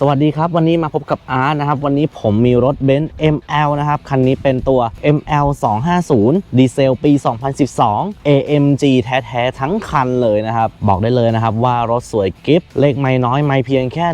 สวัสดีครับ วันนี้มาพบกับอาร์ตนะครับ วันนี้ผมมีรถเบนซ์ ML นะครับ คันนี้เป็นตัว ML 250 ดีเซลปี 2012 AMG แท้ๆ ทั้งคันเลยนะครับ บอกได้เลยนะครับว่ารถสวยกิฟเลขไม่น้อยไม่เพียงแค่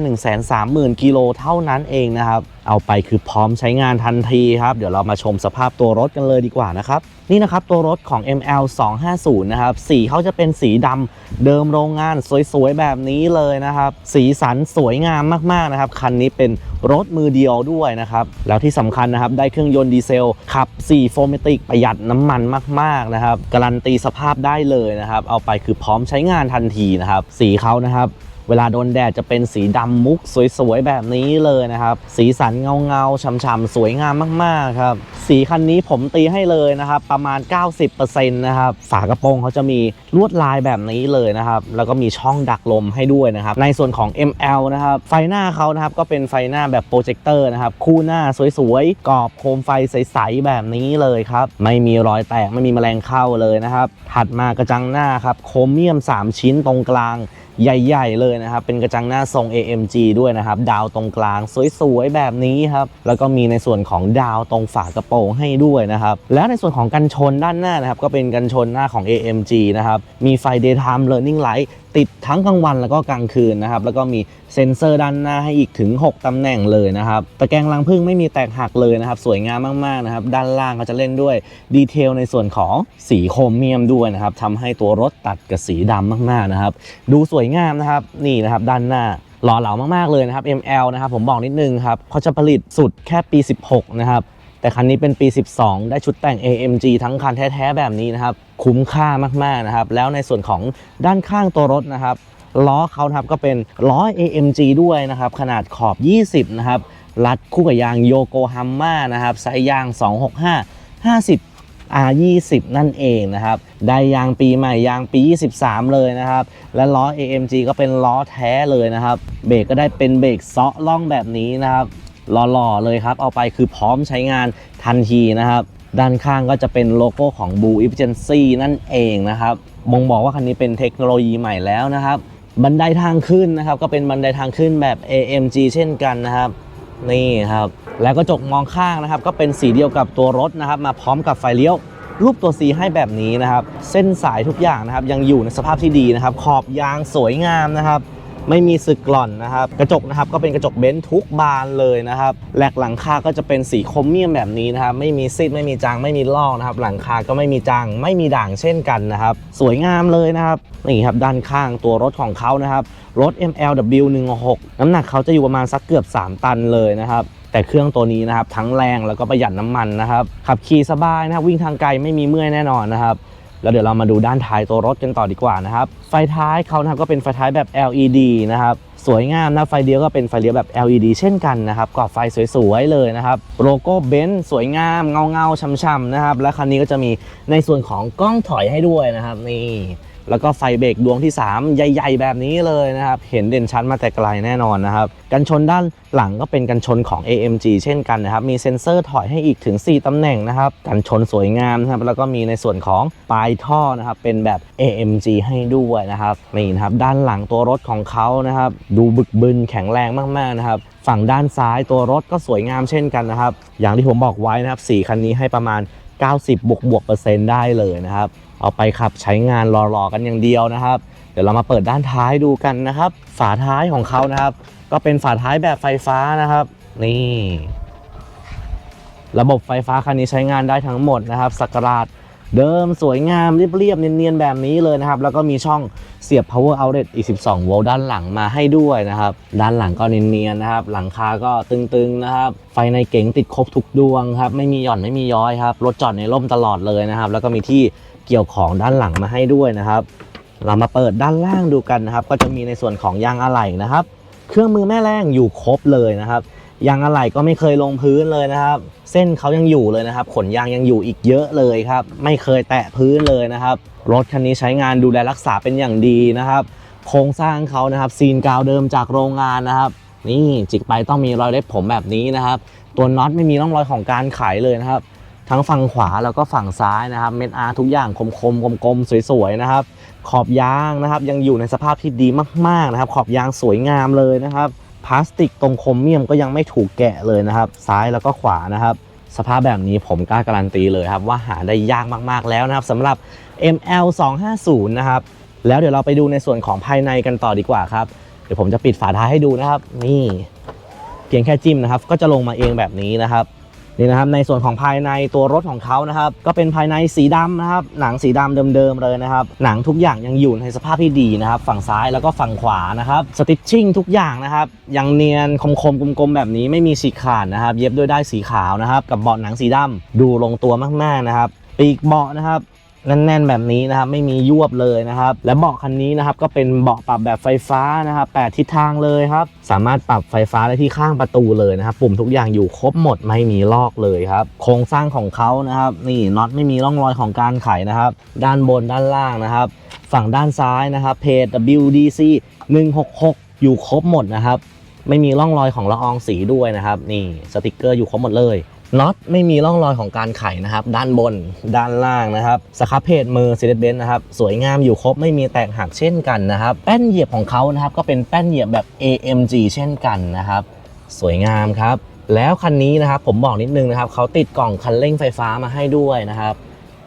130,000 กิโลเท่านั้นเองนะครับ เอาไปคือพร้อมใช้งานทันทีครับ เดี๋ยวเรามาชมสภาพตัวรถกันเลยดีกว่านะครับ นี่นะครับตัวรถของ ML 250นะครับสีเขาจะเป็นสีดำเดิมโรงงานสวยๆแบบนี้เลยนะครับ สีสันสวยงามมากๆนะครับ คันนี้เป็นรถมือเดียวด้วยนะครับ แล้วที่สำคัญนะครับ ได้เครื่องยนต์ดีเซล ขับ4โฟมิติกประหยัดน้ำมันมากๆนะครับ การันตีสภาพได้เลยนะครับ เอาไปคือพร้อมใช้งานทันทีนะครับ สีเขานะครับ เวลาโดนแดดจะเป็นสีดำมุกสวยๆ แบบนี้เลยนะครับ สีสันเงาๆช่ำๆสวยงามมากๆครับสีคันนี้ผมตีให้เลยนะครับ ประมาณ 90%นะครับฝากระโปรงเขาจะมีลวดลายแบบนี้เลยนะครับ แล้วก็มีช่องดักลมให้ด้วยนะครับ ในส่วนของ ML นะครับ ไฟหน้าเขานะครับก็เป็นไฟหน้าแบบโปรเจคเตอร์นะครับ คู่หน้าสวยๆกรอบโคมไฟใสๆแบบนี้เลยครับ ไม่มีรอยแตกไม่มีแมลงเข้าเลยนะครับ ถัดมากระจังหน้าครับ โครเมียม 3 ชิ้นตรงกลาง ใหญ่ ๆ เลยนะครับ เป็นกระจังหน้าทรง AMG ด้วยนะครับ ดาวตรงกลางสวยๆ แบบนี้ครับ แล้วก็มีในส่วนของดาวตรงฝากระโปรงให้ด้วยนะครับ แล้วในส่วนของกันชนด้านหน้านะครับ ก็เป็นกันชนหน้าของ AMG นะครับ มีไฟ daytime learning light ติดทั้งกลางวันแล้วก็กลางคืนนะครับ แล้วก็มีเซ็นเซอร์ด้านหน้าให้อีกถึง 6 ตำแหน่งเลยนะครับ ตะแกรงลังพึ่งไม่มีแตกหักเลยนะครับ สวยงามมากๆนะครับ ด้านล่างก็จะเล่นด้วยดีเทลในส่วนของสีโครเมียมด้วยนะครับทำให้ตัวรถตัดกับสีดำมากๆนะครับ ดูสวยงามนะครับ นี่นะครับด้านหน้าหล่อเหลามากๆเลยนะครับ ML นะครับผมบอกนิดนึงครับเขาจะผลิตสุดแค่ปี 16 นะครับ แต่คันนี้เป็นปี 12 ได้ชุดแต่ง AMG ทั้งคันแท้ๆแบบนี้นะครับคุ้มค่ามากๆนะครับแล้วในส่วนของด้านข้างตัวรถนะครับล้อเขาครับก็เป็นล้อ AMG ด้วยนะครับขนาดขอบ 20 นะครับรัดคู่กับยางโยโกฮาม่านะครับไซส์ยาง 265 50 R20 นั่นเองนะครับได้ยางปีใหม่ยางปี 23 เลยนะครับและล้อ AMG ก็เป็นล้อแท้เลยนะครับเบรกก็ได้เป็นเบรกเซาะล่องแบบนี้นะครับ หล่อๆเลยครับ เอาไปคือพร้อมใช้งานทันทีนะครับ ด้านข้างก็จะเป็นโลโก้ของ Blue Efficiency นั่นเองนะครับมงบอกว่าคันนี้เป็นเทคโนโลยีใหม่แล้วนะครับ บันไดทางขึ้นนะครับ ก็เป็นบันไดทางขึ้นแบบ AMG เช่นกันนะครับ นี่ครับ แล้วก็จกมองข้างนะครับ ก็เป็นสีเดียวกับตัวรถนะครับ มาพร้อมกับไฟเลี้ยวรูปตัว C ให้แบบนี้นะครับ เส้นสายทุกอย่างนะครับ ยังอยู่ในสภาพที่ดีนะครับ ขอบยางสวยงามนะครับ ไม่มีสึกกร่อนนะครับ กระจกนะครับก็เป็นกระจกเบนซ์ทุกบานเลยนะครับแหลกหลังคาก็จะเป็นสีโครเมียมแบบนี้นะครับ ไม่มีซิดไม่มีจางไม่มีลอกนะครับ หลังคาก็ไม่มีจางไม่มีด่างเช่นกันนะครับ สวยงามเลยนะครับนี่ครับด้านข้างตัวรถของเขานะครับรถ MLW 16น้ำหนักเขาจะอยู่ประมาณสักเกือบ 3 ตันเลยนะครับแต่เครื่องตัวนี้นะครับทั้งแรงแล้วก็ประหยัดน้ำมันนะครับขับขี่สบายนะครับวิ่งทางไกลไม่มีเมื่อยแน่นอนนะครับ แล้วเดี๋ยวเรามาดูด้านท้ายตัวรถกันต่อดีกว่านะครับ ไฟท้ายเขานะครับก็เป็นไฟท้ายแบบ LED นะครับสวยงามนะไฟเลี้ยวก็เป็นไฟเลี้ยวแบบ LED เช่นกันนะครับกรอบไฟสวยๆเลยนะครับโลโก้เบนซ์สวยงามเงาๆช้ำๆนะครับและคันนี้ก็จะมีในส่วนของกล้องถอยให้ด้วยนะครับนี่ แล้วก็ไฟเบรกดวงที่ 3 ใหญ่ ๆ แบบนี้เลยนะครับ เห็นเด่นชัดมาแต่ไกลแน่นอนนะครับ กันชนด้านหลังก็เป็นกันชนของ AMG เช่นกันนะครับ มีเซ็นเซอร์ถอยให้อีกถึง 4 ตำแหน่งนะครับ กันชนสวยงามนะครับ แล้วก็มีในส่วนของปลายท่อนะครับ เป็นแบบ AMG ให้ด้วยนะครับ นี่นะครับ ด้านหลังตัวรถของเขานะครับ ดูบึกบึนแข็งแรงมาก ๆ นะครับฝั่งด้านซ้ายตัวรถก็สวยงามเช่นกันนะครับ อย่างที่ผมบอกไว้นะครับสีคันนี้ให้ประมาณ 90 บวกบวกเปอร์เซ็นต์ได้เลยนะครับ เอาไปขับใช้งานรอๆกันอย่างเดียวนะครับ เดี๋ยวเรามาเปิดด้านท้ายดูกันนะครับ ฝาท้ายของเขานะครับ ก็เป็นฝาท้ายแบบไฟฟ้านะครับ นี่ ระบบไฟฟ้าคันนี้ใช้งานได้ทั้งหมดนะครับสักราชเดิมสวยงามเรียบๆเนียนๆแบบนี้เลยนะครับ แล้วก็มีช่องเสียบ power outlet อีก 12 โวลต์ด้านหลังมาให้ด้วยนะครับ ด้านหลังก็เนียนๆนะครับ หลังคาก็ตึงๆนะครับ ไฟในเก๋งติดครบทุกดวงครับ ไม่มีหย่อนไม่มีย้อยครับ รถจอดในร่มตลอดเลยนะครับ แล้วก็มีที่ เกี่ยวของด้านหลังมาให้ด้วยนะครับ เรามาเปิดด้านล่างดูกันนะครับ ก็จะมีในส่วนของยางอะไหล่นะครับ เครื่องมือแม่แรงอยู่ครบเลยนะครับยางอะไหล่ก็ไม่เคยลงพื้นเลยนะครับ เส้นเขายังอยู่เลยนะครับ ขนยางยังอยู่อีกเยอะเลยครับ ไม่เคยแตะพื้นเลยนะครับ รถคันนี้ใช้งานดูแลรักษาเป็นอย่างดีนะครับ โครงสร้างเขานะครับ ซีนกาวเดิมจากโรงงานนะครับ นี่จิกไปต้องมีรอยเล็บผมแบบนี้นะครับ ตัวน็อตไม่มีร่องรอยของการไขเลยนะครับ ทั้งฝั่งขวาแล้วก็ฝั่งซ้ายนะครับ เม็ดอาร์ทุกอย่างคมๆกลมๆสวยๆนะครับ ขอบยางนะครับ ยังอยู่ในสภาพที่ดีมากๆนะครับ ขอบยางสวยงามเลยนะครับพลาสติกตรงครเมียมก็ยังไม่ถูกแกะเลยนะครับ ซ้ายแล้วก็ขวานะครับ สภาพแบบนี้ผมกล้าการันตีเลยครับ ว่าหาได้ยากมากๆแล้วนะครับสำหรับ ML 250นะครับแล้วเดี๋ยวเราไปดูในส่วนของภายในกันต่อดีกว่าครับเดี๋ยวผมจะปิดฝาท้ายให้ดูนะครับ นี่ เพียงแค่จิ้มนะครับ ก็จะลงมาเองแบบนี้นะครับ นี่นะครับในส่วนของภายในตัวรถของเขานะครับก็เป็นภายในสีดำนะครับหนังสีดำเดิมๆเลยนะครับหนังทุกอย่างยังอยู่ในสภาพที่ดีนะครับฝั่งซ้ายแล้วก็ฝั่งขวานะครับสติชชิ่งทุกอย่างนะครับยังเนียนคมๆกลมๆแบบนี้ไม่มีฉีกขาดนะครับเย็บด้วยได้สีขาวนะครับกับเบาะหนังสีดำดูลงตัวมากๆนะครับปีกเบาะนะครับ แน่นๆแบบนี้นะครับไม่มียวบเลยนะครับ และเบาะคันนี้นะครับก็เป็นเบาะปรับแบบไฟฟ้านะครับแปดทิศทางเลยครับสามารถปรับไฟฟ้าได้ที่ข้างประตูเลยนะครับปุ่มทุกอย่างอยู่ครบหมดไม่มีลอกเลยครับโครงสร้างของเขานะครับนี่น็อตไม่มีร่องรอยของการไขนะครับ ด้านบนด้านล่างนะครับ ฝั่งด้านซ้ายนะครับเพจ WDC 166 อยู่ครบหมดนะครับไม่มีร่องรอยของละอองสีด้วยนะครับ นี่สติกเกอร์อยู่ครบหมดเลย น็อตไม่มีร่องรอยของการไขนะครับ ด้านบนด้านล่างนะครับสครับเพจมือ c ีเบนนะครับสวยงามอยู่ครบไม่มีแตกหักเช่นกันนะครับแป้นเหยียบของเขานะครับก็เป็นแป้นเหยียบแบบ AMG เช่นกันนะครับ สวยงามครับ แล้วคันนี้นะครับผมบอกนิดนึงนะครับเขาติดกล่องคันเร่งไฟฟ้ามาให้ด้วยนะครับ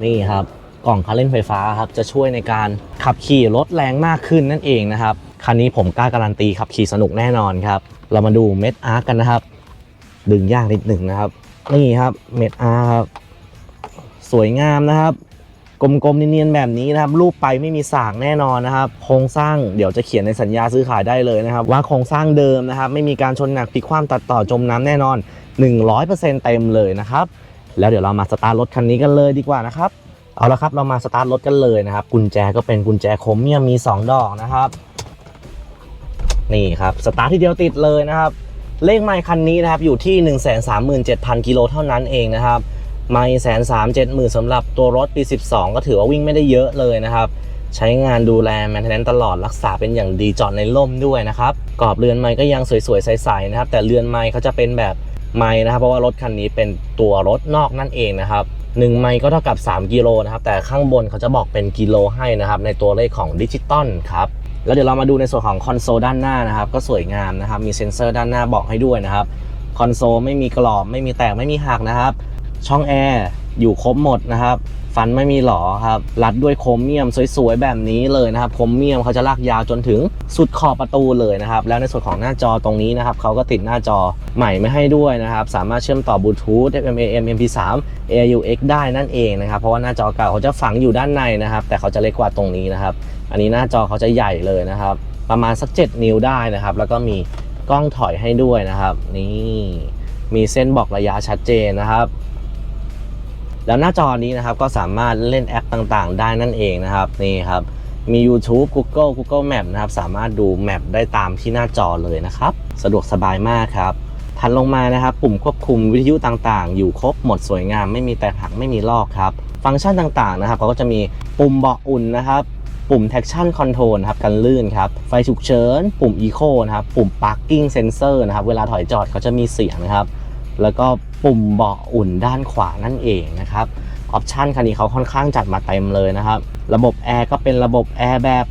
นี่ครับกล่องคันเร่งไฟฟ้าครับจะช่วยในการขับขี่รถแรงมากขึ้นนั่นเองนะครับคันนี้ผมกล้าการันตีขับขี่สนุกแน่นอนครับ เรามาดูเม็ดอาร์กันนะครับ ดึงยากนิดหนึ่งนะครับ นี่ครับเม็ดอาร์ครับ สวยงามนะครับ กลมๆเนียนๆแบบนี้นะครับ รูปไปไม่มีสากแน่นอนนะครับ โครงสร้างเดี๋ยวจะเขียนในสัญญาซื้อขายได้เลยนะครับ ว่าโครงสร้างเดิมนะครับ ไม่มีการชนหนักพลิกคว่ำตัดต่อจมน้ำแน่นอน 100%เต็มเลยนะครับ แล้วเดี๋ยวเรามาสตาร์ทรถคันนี้กันเลยดีกว่านะครับเอาละครับเรามาสตาร์ทรถกันเลยนะครับ กุญแจก็เป็นกุญแจโครเมียมมี 2 ดอกนะครับ นี่ครับสตาร์ททีเดียวติดเลยนะครับ เลขไมล์คันนี้นะครับอยู่ที่ 137,000กิโลเท่านั้นเองนะครับไมล์แสนสามเจ็ดหมื่นสำหรับตัวรถปี 12 ก็ถือว่าวิ่งไม่ได้เยอะเลยนะครับใช้งานดูแลแมนเทนแนนตลอดรักษาเป็นอย่างดีจอดในร่มด้วยนะครับกรอบเรือนไม้ก็ยังสวยๆใสๆนะครับ แต่เรือนไม้เขาจะเป็นแบบไม้นะครับ เพราะว่ารถคันนี้เป็นตัวรถนอกนั่นเองนะครับหนึ่งไม้ก็เท่ากับ 3 กิโลนะครับ แต่ข้างบนเขาจะบอกเป็นกิโลให้นะครับ ในตัวเลขของดิจิตอลครับ แล้วเดี๋ยวเรามาดูในส่วนของคอนโซลด้านหน้านะครับก็สวยงามนะครับมีเซ็นเซอร์ด้านหน้าบอกให้ด้วยนะครับคอนโซลไม่มีกรอบไม่มีแตกไม่มีหักนะครับ ช่องแอร์อยู่ครบหมดนะครับฟันไม่มีหลอครับรัดด้วยโครเมียมสวยๆแบบนี้เลยนะครับโครเมียมเขาจะลากยาวจนถึงสุดขอบประตูเลยนะครับแล้วในส่วนของหน้าจอตรงนี้นะครับเขาก็ติดหน้าจอใหม่ไม่ให้ด้วยนะครับสามารถเชื่อมต่อบลูทูธ FM AM MP3 AUX ได้นั่นเองนะครับเพราะว่าหน้าจอเก่าเขาจะฝังอยู่ด้านในนะครับแต่เขาจะเล็กกว่าตรงนี้นะครับ อันนี้หน้าจอเขาจะใหญ่เลยนะครับ ประมาณสัก 7 นิ้วได้นะครับ แล้วก็มีกล้องถอยให้ด้วยนะครับ นี่มีเส้นบอกระยะชัดเจนนะครับ แล้วหน้าจอนี้นะครับก็สามารถเล่นแอปต่างๆ ได้นั่นเองนะครับนี่ครับมี YouTube Google Google Map นะครับ สามารถดูแมปได้ตามที่หน้าจอเลยนะครับ สะดวกสบายมากครับถัดลงมานะครับ ปุ่มควบคุมวิทยุต่างๆ อยู่ครบหมดสวยงาม ไม่มีแตกหักไม่มีลอกครับ ฟังก์ชันต่างๆนะครับเขาก็จะมีปุ่มเบาะอุ่นนะครับ ปุ่ม traction control นะครับกันลื่นครับไฟฉุกเฉิน ปุ่ม eco นะครับปุ่ม parking sensor นะครับเวลาถอยจอดเขาจะมีเสียงนะครับแล้วก็ปุ่มเบาะอุ่นด้านขวานั่นเองนะครับออปชันคันนี้เขาค่อนข้างจัดมาเต็มเลยนะครับระบบแอร์ก็เป็นระบบแอร์แบบ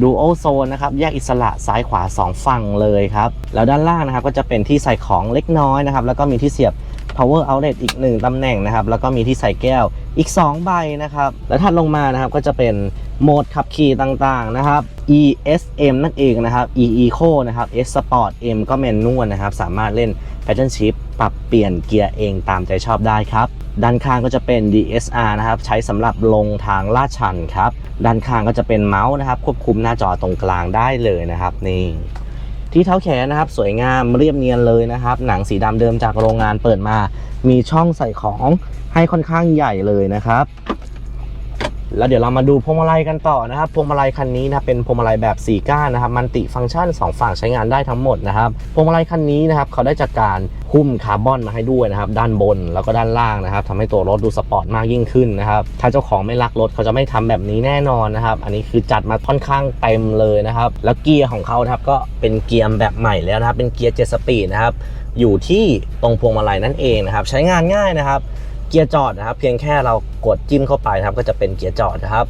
Dual Zone นะครับแยกอิสระซ้ายขวา 2 ฝั่งเลยครับ แล้วด้านล่างนะครับก็จะเป็นที่ใส่ของเล็กน้อยนะครับ แล้วก็มีที่เสียบ power outlet อีก 1 ตำแหน่งนะครับ แล้วก็มีที่ใส่แก้วอีก 2 ใบนะครับ แล้วถัดลงมานะครับก็จะเป็นโหมดขับขี่ต่างๆนะครับ ESM นั่นเองนะครับ E Eco นะครับ S Sport M ก็แมนนวลนะครับ สามารถเล่น Pattern Shift ปรับเปลี่ยนเกียร์เองตามใจชอบได้ครับ ด้านข้างก็จะเป็น DSR นะครับ ใช้สำหรับลงทางลาดชันครับ ด้านข้างก็จะเป็นเมาส์นะครับ ควบคุมหน้าจอตรงกลางได้เลยนะครับนี่ ที่เท้าแขนนะครับสวยงามเรียบเนียนเลยนะครับ หนังสีดำเดิมจากโรงงานเปิดมา มีช่องใส่ของให้ค่อนข้างใหญ่เลยนะครับ แล้วเดี๋ยวเรามาดูพวงมาลัยกันต่อนะครับพวงมาลัยคันนี้นะเป็นพวงมาลัยแบบ4ก้านนะครับมันติฟังก์ชัน 2 ฝั่งใช้งานได้ทั้งหมดนะครับพวงมาลัยคันนี้นะครับเขาได้จัดการหุ้มคาร์บอนมาให้ด้วยนะครับด้านบนแล้วก็ด้านล่างนะครับทำให้ตัวรถดูสปอร์ตมากยิ่งขึ้นนะครับถ้าเจ้าของไม่รักรถเขาจะไม่ทำแบบนี้แน่นอนนะครับอันนี้คือจัดมาค่อนข้างเต็มเลยนะครับแล้วเกียร์ของเขานะครับก็เป็นเกียร์แบบใหม่แล้วนะครับเป็นเกียร์7สปีดนะครับอยู่ที่ตรงพวงมาลัยนั่นเองนะครับใช้งานง่ายนะครับ เกียร์จอดนะครับ เพียงแค่เรากดจิ้มเข้าไปนะครับ ก็จะเป็นเกียร์จอดนะครับ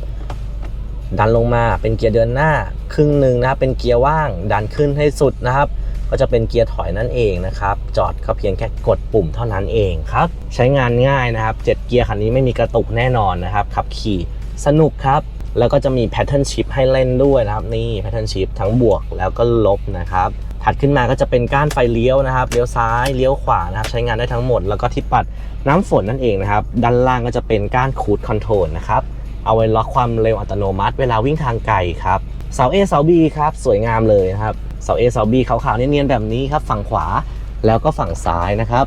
ดันลงมาเป็นเกียร์เดินหน้าครึ่งหนึ่งนะครับ เป็นเกียร์ว่าง ดันขึ้นให้สุดนะครับ ก็จะเป็นเกียร์ถอยนั่นเองนะครับ จอดก็เพียงแค่กดปุ่มเท่านั้นเองครับ ใช้งานง่ายนะครับ 7 เกียร์คันนี้ไม่มีกระตุกแน่นอนนะครับ ขับขี่สนุกครับ แล้วก็จะมีแพทเทิร์นชิพให้เล่นด้วยนะครับ นี่แพทเทิร์นชิพทั้งบวกแล้วก็ลบนะครับ ถัดขึ้นมาก็จะเป็นก้านไฟเลี้ยวนะครับ เลี้ยวซ้ายเลี้ยวขวานะครับ ใช้งานได้ทั้งหมด แล้วก็ที่ปัดน้ำฝนนั่นเองนะครับ ด้านล่างก็จะเป็นก้านคูดคอนโทรลนะครับ เอาไว้ล็อกความเร็วอัตโนมัติ เวลาวิ่งทางไกลครับ เสา A เสา B ครับ สวยงามเลยนะครับ เสา A เสา B ขาวๆเนียนๆแบบนี้ครับ ฝั่งขวาแล้วก็ฝั่งซ้ายนะครับ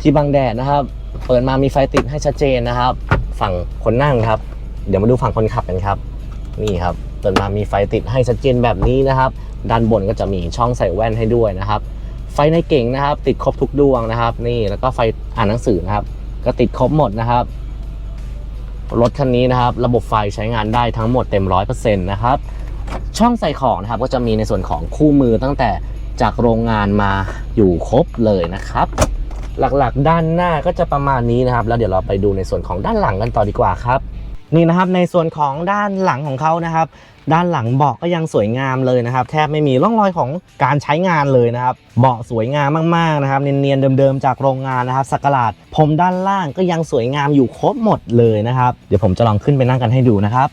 ที่บังแดดนะครับ เปิดมามีไฟติดให้ชัดเจนนะครับ ฝั่งคนนั่งครับ เดี๋ยวมาดูฝั่งคนขับกันครับ นี่ครับเปิดมามีไฟติดให้ชัดเจนแบบนี้นะครับ ด้านบนก็จะมีช่องใส่แว่นให้ด้วยนะครับ ไฟในเก่งนะครับ ติดครบทุกดวงนะครับ นี่แล้วก็ไฟอ่านหนังสือนะครับ ก็ติดครบหมดนะครับรถคันนี้นะครับ ระบบไฟใช้งานได้ทั้งหมดเต็มร้อยเปอร์เซ็นต์นะครับ ช่องใส่ของนะครับก็จะมีในส่วนของคู่มือตั้งแต่จากโรงงานมาอยู่ครบเลยนะครับ หลักๆด้านหน้าก็จะประมาณนี้นะครับ แล้วเดี๋ยวเราไปดูในส่วนของด้านหลังกันต่อดีกว่าครับ นี่นะครับในส่วนของด้านหลังของเขานะครับ ด้านหลังเบาะก็ยังสวยงามเลยนะครับ แทบไม่มีร่องรอยของการใช้งานเลยนะครับเบาะสวยงามมากๆนะครับ เนียนๆเดิมๆจากโรงงานนะครับสกหลาดผมด้านล่างก็ยังสวยงามอยู่ครบหมดเลยนะครับเดี๋ยวผมจะลองขึ้นไปนั่งกันให้ดูนะครับ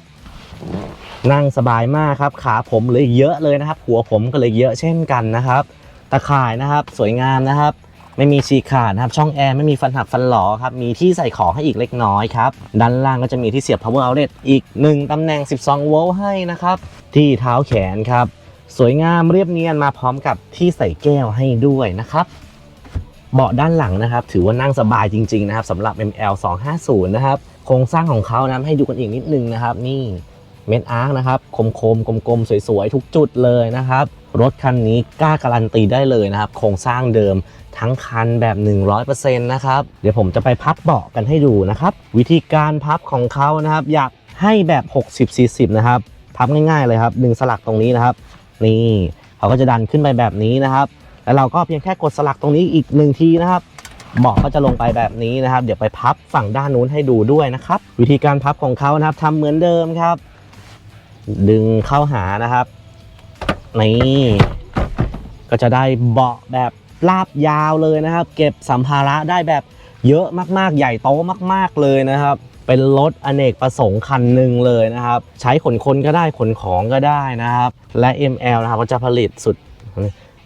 นั่งสบายมากครับ ขาผมเลยเยอะเลยนะครับ หัวผมก็เลยเยอะเช่นกันนะครับ ตะข่ายนะครับ สวยงามนะครับ ไม่มีฉีกขาดนะครับช่องแอร์ไม่มีฟันหักฟันหลอครับมีที่ใส่ของให้อีกเล็กน้อยครับด้านล่างก็จะมีที่เสียบ power outlet อีก 1 ตำแหน่ง 12 โวลต์ให้นะครับที่เท้าแขนครับสวยงามเรียบเนียนมาพร้อมกับที่ใส่แก้วให้ด้วยนะครับเบาะด้านหลังนะครับ ถือว่านั่งสบายจริง ๆ นะครับสำหรับ ML 250นะครับโครงสร้างของเขานะให้ดูกันอีกนิดนึงนะครับ นี่เม็ดอาร์คนะครับคมๆกลมๆสวยๆ ทุกจุดเลยนะครับ รถคันนี้กล้าการันตีได้เลยนะครับ โครงสร้างเดิมทั้งคันแบบ 100%นะครับ เดี๋ยวผมจะไปพับเบาะกันให้ดูนะครับ วิธีการพับของเขานะครับ อยากให้แบบ 60-40 นะครับ พับง่ายๆเลยครับดึงสลักตรงนี้นะครับ นี่เขาก็จะดันขึ้นไปแบบนี้นะครับ แล้วเราก็เพียงแค่กดสลักตรงนี้อีกหนึ่งทีนะครับเบาะก็จะลงไปแบบนี้นะครับ เดี๋ยวไปพับฝั่งด้านนู้นให้ดูด้วยนะครับ วิธีการพับของเขานะครับทำเหมือนเดิมครับ ดึงเข้าหานะครับ นี่ก็จะได้เบาะแบบลาบยาวเลยนะครับ เก็บสัมภาระได้แบบเยอะมากๆ ใหญ่โตมากๆเลยนะครับ เป็นรถอเนกประสงค์คันหนึ่งเลยนะครับ ใช้ขนคนก็ได้ขนของก็ได้นะครับ และ ML นะครับก็จะผลิตสุด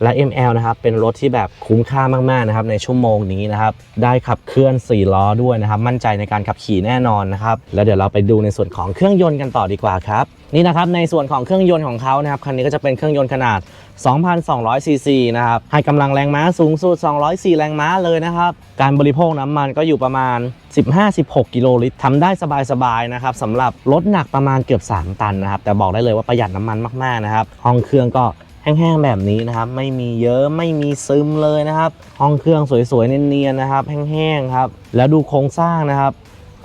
และ ML นะครับเป็นรถที่แบบคุ้มค่ามาก ๆ นะครับในชั่วโมงนี้นะครับได้ขับเคลื่อน 4 ล้อด้วยนะครับ มั่นใจในการขับขี่แน่นอนนะครับ แล้วเดี๋ยวเราไปดูในส่วนของเครื่องยนต์กันต่อดีกว่าครับ นี่นะครับในส่วนของเครื่องยนต์ของเขานะครับคันนี้ก็จะเป็นเครื่องยนต์ขนาด 2,200 ซีซีนะครับให้กำลังแรงม้าสูงสุด 204 แรงม้าเลยนะครับ การบริโภคน้ำมันก็อยู่ประมาณ 15-16 กิโลลิตรทำได้สบายๆนะครับสำหรับรถหนักประมาณเกือบ 3 ตันนะครับแต่บอกได้เลยว่าประหยัดน้ำมันมากๆนะครับห้องเครื่องก็ แห้งๆแบบนี้นะครับ ไม่มีเยอะไม่มีซึมเลยนะครับ ห้องเครื่องสวยๆเนียนๆนะครับ แห้งๆครับ แล้วดูโครงสร้างนะครับ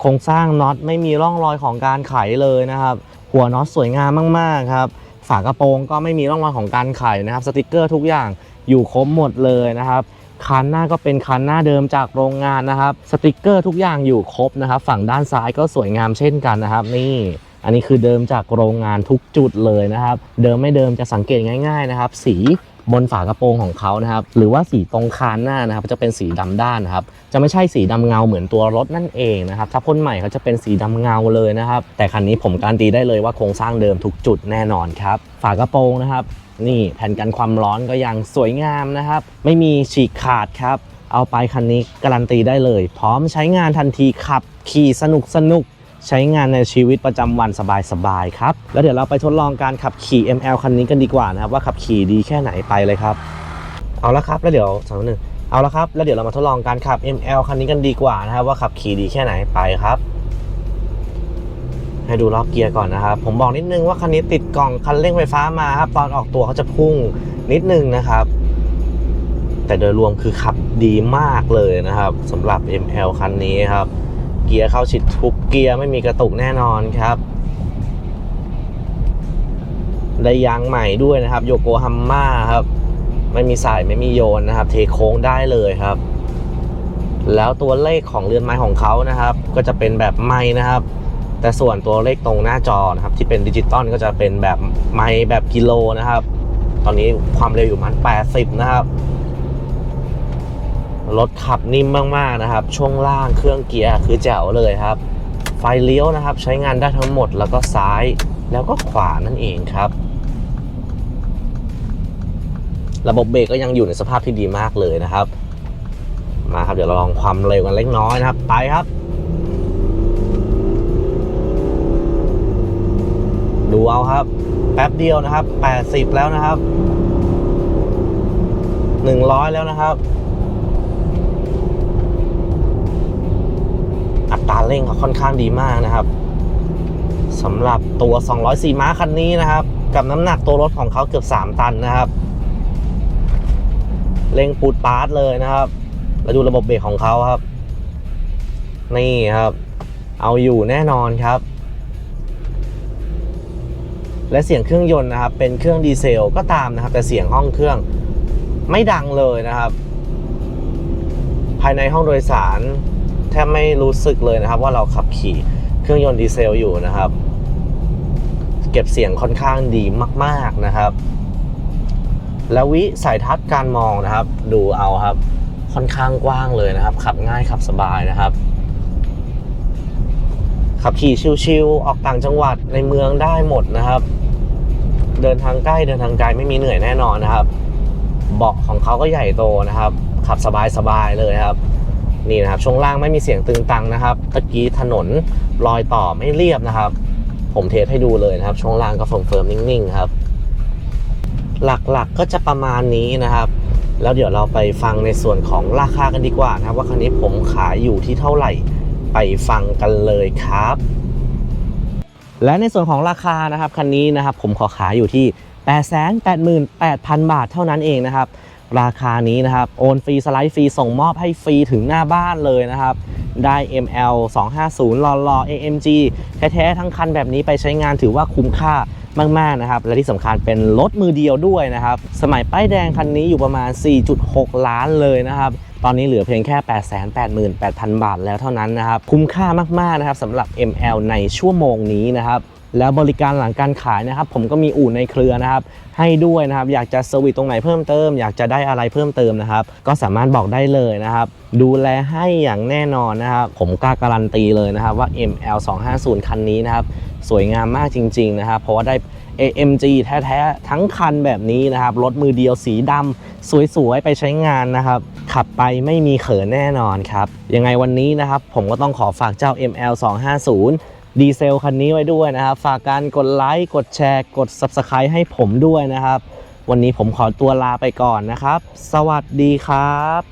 โครงสร้างน็อตไม่มีร่องรอยของการไขเลยนะครับ หัวน็อตสวยงามมากๆครับฝากระโปรงก็ไม่มีร่องรอยของการไขนะครับ สติกเกอร์ทุกอย่างอยู่ครบหมดเลยนะครับคันหน้าก็เป็นคันหน้าเดิมจากโรงงานนะครับ สติกเกอร์ทุกอย่างอยู่ครบนะครับ ฝั่งด้านซ้ายก็สวยงามเช่นกันนะครับ นี่ อันนี้คือเดิมจากโรงงานทุกจุดเลยนะครับ เดิมไม่เดิมจะสังเกตง่าย ๆนะครับ สีบนฝากระโปรงของเขานะครับ หรือว่าสีตรงคานหน้านะครับ จะเป็นสีดำด้านนะครับ จะไม่ใช่สีดำเงาเหมือนตัวรถนั่นเองนะครับ ถ้าพ่นใหม่เขาจะเป็นสีดำเงาเลยนะครับ แต่คันนี้ผมการันตีได้เลยว่าโครงสร้างเดิมทุกจุดแน่นอนครับ ฝากระโปรงนะครับ นี่แผ่นกันความร้อนก็ยังสวยงามนะครับ ไม่มีฉีกขาดครับ เอาไปคันนี้การันตีได้เลย พร้อมใช้งานทันทีขับขี่สนุกสนุก ใช้งานในชีวิตประจำวันสบายๆครับ แล้วเดี๋ยวเราไปทดลองการขับขี่ ML คันนี้กันดีกว่านะครับ ว่าขับขี่ดีแค่ไหนไปเลยครับ เอาละครับแล้วเดี๋ยวสองหนึ่งเอาละครับ แล้วเดี๋ยวเรามาทดลองการขับ ML คันนี้กันดีกว่านะครับ ว่าขับขี่ดีแค่ไหนไปครับ ให้ดูล็อกเกียร์ก่อนนะครับ ผมบอกนิดนึงว่าคันนี้ติดกล่องคันเร่งไฟฟ้ามาครับ ตอนออกตัวเขาจะพุ่งนิดนึงนะครับ แต่โดยรวมคือขับดีมากเลยนะครับสำหรับ ML คันนี้ครับ เกียร์เข้าชิดทุกเกียร์ไม่มีกระตุกแน่นอนครับได้ยางใหม่ด้วยนะครับโยโกฮัมม่าครับ ไม่มีสายไม่มีโยนนะครับ เทโค้งได้เลยครับ แล้วตัวเลขของเรือนไม้ของเขานะครับ ก็จะเป็นแบบไม้นะครับ แต่ส่วนตัวเลขตรงหน้าจอนะครับ ที่เป็นดิจิตอลก็จะเป็นแบบไม้แบบกิโลนะครับ ตอนนี้ความเร็วอยู่มัน80 นะครับ รถขับนิ่มมากๆนะครับ ช่วงล่างเครื่องเกียร์คือแจ๋วเลยครับ ไฟเลี้ยวนะครับ ใช้งานได้ทั้งหมดแล้วก็ซ้ายแล้วก็ขวานั่นเองครับ ระบบเบรกก็ยังอยู่ในสภาพที่ดีมากเลยนะครับ มาครับเดี๋ยวเราลองความเร็วกันเล็กน้อยนะครับ ไปครับ ดูเอาครับ แป๊บเดียวนะครับ 80 แล้วนะครับ 100 แล้วนะครับ ตาเร่งเขาค่อนข้างดีมากนะครับสำหรับตัว 204 ม้าคันนี้นะครับ กับน้ำหนักตัวรถของเขาเกือบ 3 ตันนะครับเร่งปูดปาร์ตเลยนะครับแล้วดูระบบเบรกของเขาครับ นี่ครับ เอาอยู่แน่นอนครับ และเสียงเครื่องยนต์นะครับ เป็นเครื่องดีเซลก็ตามนะครับ แต่เสียงห้องเครื่องไม่ดังเลยนะครับ ภายในห้องโดยสาร แทบไม่รู้สึกเลยนะครับว่าเราขับขี่เครื่องยนต์ดีเซลอยู่นะครับ เก็บเสียงค่อนข้างดีมากๆนะครับ แล้ววิสัยทัศน์การมองนะครับ ดูเอาครับ ค่อนข้างกว้างเลยนะครับ ขับง่ายขับสบายนะครับ ขับขี่ชิวๆออกต่างจังหวัดในเมืองได้หมดนะครับ เดินทางใกล้เดินทางไกลไม่มีเหนื่อยแน่นอนนะครับเบาะของเขาก็ใหญ่โตนะครับ ขับสบายๆเลยครับ นี่นะครับช่วงล่างไม่มีเสียงตึงตังนะครับตะกี้ถนนรอยต่อไม่เรียบนะครับ ผมเทสให้ดูเลยนะครับ ช่วงล่างก็เฟิร์มๆนิ่งๆครับ หลักๆกก็จะประมาณนี้นะครับแล้วเดี๋ยวเราไปฟังในส่วนของราคากันดีกว่านะครับ ว่าคันนี้ผมขายอยู่ที่เท่าไหร่ไปฟังกันเลยครับ และในส่วนของราคานะครับคันนี้นะครับ ผมขอขายอยู่ที่ 888,000 บาทเท่านั้นเองนะครับ ราคานี้นะครับ โอนฟรี สไลด์ฟรี ส่งมอบให้ฟรีถึงหน้าบ้านเลยนะครับ ได้ ML 250หล่อๆ AMG แท้ๆทั้งคันแบบนี้ไปใช้งานถือว่าคุ้มค่ามาก ๆ นะครับ และที่สำคัญเป็นรถมือเดียวด้วยนะครับ สมัยป้ายแดงคันนี้อยู่ประมาณ 4.6 ล้านเลยนะครับตอนนี้เหลือเพียงแค่ 888,000 บาทแล้วเท่านั้นนะครับ คุ้มค่ามาก ๆ นะครับสำหรับ ML ในชั่วโมงนี้นะครับ แล้วบริการหลังการขายนะครับ ผมก็มีอู่ในเครือนะครับ ให้ด้วยนะครับ อยากจะเซอร์วิสตรงไหนเพิ่มเติม อยากจะได้อะไรเพิ่มเติมนะครับ ก็สามารถบอกได้เลยนะครับ ดูแลให้อย่างแน่นอนนะครับ ผมกล้าการันตีเลยนะครับว่า ML 250คันนี้นะครับ สวยงามมากจริง ๆนะครับ เพราะว่าได้ AMG แท้ๆ ทั้งคันแบบนี้นะครับ รถมือเดียวสีดำสวยๆ ไปใช้งานนะครับ ขับไปไม่มีเขินแน่นอนครับ ยังไงวันนี้นะครับ ผมก็ต้องขอฝากเจ้า ML 250 ดีเซลคันนี้ไว้ด้วยนะครับ ฝากการกดไลค์ กดแชร์ กด Subscribe ให้ผมด้วยนะครับ วันนี้ผมขอตัวลาไปก่อนนะครับ สวัสดีครับ